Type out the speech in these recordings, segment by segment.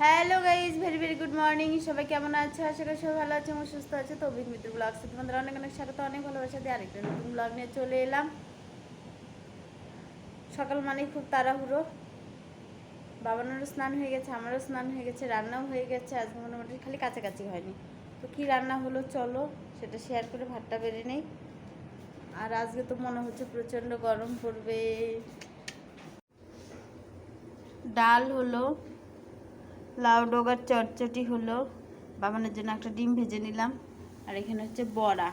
Hello guys very very good morning সবাই কেমন আছে? আশা করি সবাই ভালো আছে এবং সুস্থ আছে। তো অভিক মিত্র ব্লগ তোমাদের অনেক অনেক স্বাগত, অনেক ভালোবাসা দিয়ে আরেকটা নতুন ব্লগ নিয়ে চলে এলাম। সকাল মানে খুব তাড়াহুড়ো। বাবানোরও স্নান হয়ে গেছে, আমারও স্নান হয়ে গেছে, রান্নাও হয়ে গেছে। আজকে মোটামুটি খালি কাছাকাছি হয়নি। তো কী রান্না হলো চলো, সেটা শেয়ার করে ভাতটা বেড়ে নেই। আর আজকে তো মনে হচ্ছে প্রচণ্ড গরম পড়বে। ডাল হলো লাউ ডোগার চটচটি হলো বাবানের জন্য একটা ডিম ভেজে নিলাম। আর এখানে হচ্ছে বড়া,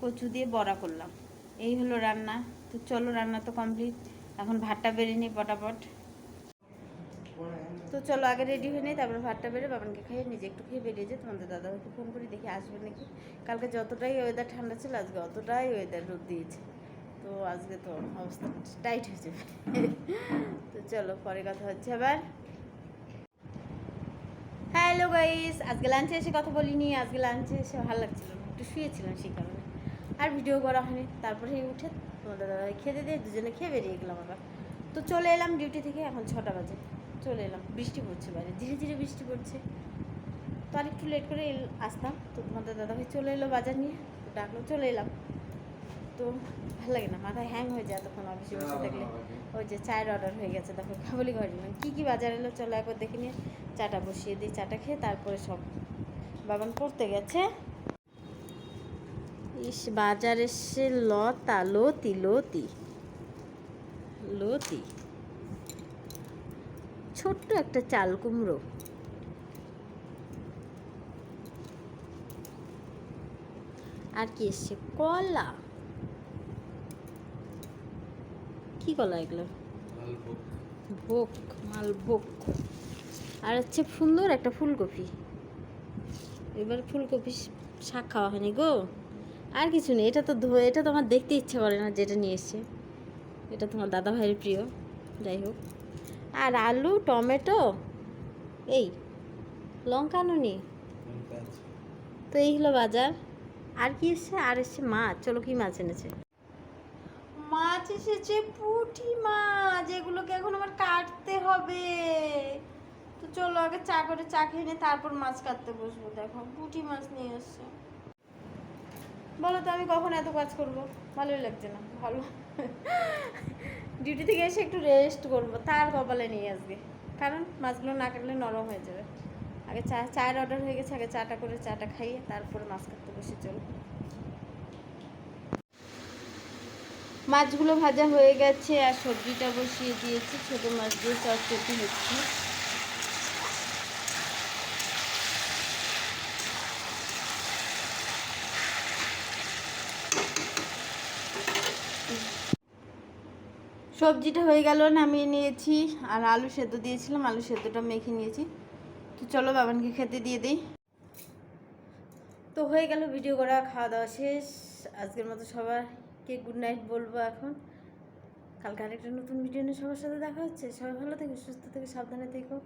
কচু দিয়ে বড়া করলাম। এই হলো রান্না। তো চলো, রান্না তো কমপ্লিট এখন ভাতটা বেড়ে নিই পটাপট। তো চলো, আগে রেডি হয়ে নিই, তারপরে ভাতটা বেড়ে বাবানকে খেয়ে নিজে একটু খেয়ে বেরিয়ে যে তোমাদের দাদাভাইকে ফোন করি, দেখি আসবে নাকি। কালকে যতটাই ওয়েদার ঠান্ডা ছিল, আজকে অতটাই ওয়েদার রোদ দিয়েছে। তো আজকে তো অবস্থা টাইট হয়েছে তো চলো, পরে কথা হচ্ছে আবার। হ্যালো গাইস আজকে লাঞ্চে এসে কথা বলিনি, আজকে লাঞ্চে এসে ভালো লাগছিল। একটু শুয়েছিলাম সেই কারণে। আর ভিডিও করা হয়নি। তারপরে উঠে তোমাদের দাদা খেতে দিয়ে দুজনে খেয়ে বেরিয়ে গেলাম আবার। তো চলে এলাম ডিউটি থেকে, এখন ছটা বাজে। চলে এলাম। বৃষ্টি পড়ছে বাইরে। ধীরে ধীরে বৃষ্টি পড়ছে। তো আর একটু লেট করে আসতাম। তো তোমাদের দাদাভাই চলে এলো বাজার নিয়ে। ডাকলো, চলে এলাম। তো ভালো লাগে না মাথায় হ্যাং হয়ে যায় তখন অফিসে বসে থাকলে। ওই যে চায়ের অর্ডার হয়ে গেছে তখন খাবলি ঘরে। নিলাম কী কী বাজার এলো চলো একবার দেখে নিয়ে চাটা বসিয়ে দিই চাটা খেয়ে তারপরে সব। বাবান পড়তে গেছে। ইস বাজার এসে লতা লতি লতি লতি। ছোট্ট একটা চাল কুমড়ো। আর কি এসছে? কলা। কি কলা এগুলো? ভোগ মালভোগ। আর হচ্ছে সুন্দর একটা ফুলকপি। এবার ফুলকপি শাক খাওয়া হয়নি গো। আর কিছু নেই এটা তো এটা তো আমার দেখতে ইচ্ছে করে না যেটা নিয়ে এসছে। এটা তোমার দাদা ভাইয়ের প্রিয় যাই হোক। আর আলু টমেটো এই লঙ্কা নুনি তো এই হলো বাজার। আর কি এসছে? আর এসছে মাছ। চলো কি মাছ এনেছে? এসেছে পুঁটি মাছ, এগুলোকে এখন আমার কাটতে হবে। তো চলো আগে চা করে চা খেয়ে নিয়ে তারপর মাছ কাটতে বসবো। দেখো, পুঁটি মাছ নিয়ে এসছে। বলো তো, আমি কখন এত কাজ করব? ভালোই লাগছে না, ভালো। ডিউটি থেকে এসে একটু রেস্ট করব, তার কপালে নিয়ে আসবে কারণ মাছগুলো না কাটলে নরম হয়ে যাবে। আগে চা, চায়ের অর্ডার হয়ে গেছে, আগে চাটা করে, চাটা খাইয়ে তারপরে মাছ কাটতে বসে, চলো। মাছগুলো ভাজা হয়ে গেছে আর সবজিটা বসিয়ে দিয়েছি, ছোটো মাছ দিয়ে চটচটি হচ্ছে। সবজিটা হয়ে গেল, নামিয়ে নিয়েছি। আর আলু সেদ্ধ দিয়েছিলাম, আলু সেদ্ধটা মেখে নিয়েছি। তো চলো বাবানকে খেতে দিয়ে দিই। তো হয়ে গেল, ভিডিও করা, খাওয়া দাওয়া শেষ। আজকের মতো সবাইকে গুড নাইট বলব এখন? কালকে আরেকটা নতুন ভিডিও নিয়ে সবার সাথে দেখা হচ্ছে। সবাই ভালো থেকো, সুস্থ থেকে, সাবধানে থেকো।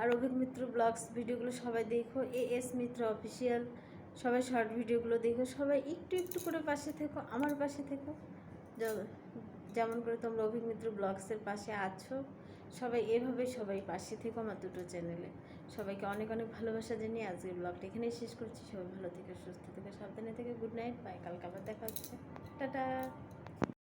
আর অভিক মিত্র ব্লগস ভিডিওগুলো সবাই দেখো। এ এস মিত্র অফিসিয়াল সবাই শর্ট ভিডিওগুলো দেখো। সবাই একটু একটু করে পাশে থেকো, আমার পাশে থেকো। যেমন করে তোমরা অভিক মিত্র ব্লগসের পাশে আছো, সবাই এভাবে সবাই পাশে থেকো আমার দুটো চ্যানেলে সবাইকে অনেক অনেক ভালোবাসা জানিয়ে আজকের ব্লগটা এখানেই শেষ করছি। সবাই ভালো থেকে, সুস্থ থেকে, সাবধানে থেকে। Good night, bye. কালকে আবার দেখা হচ্ছে। টাটা।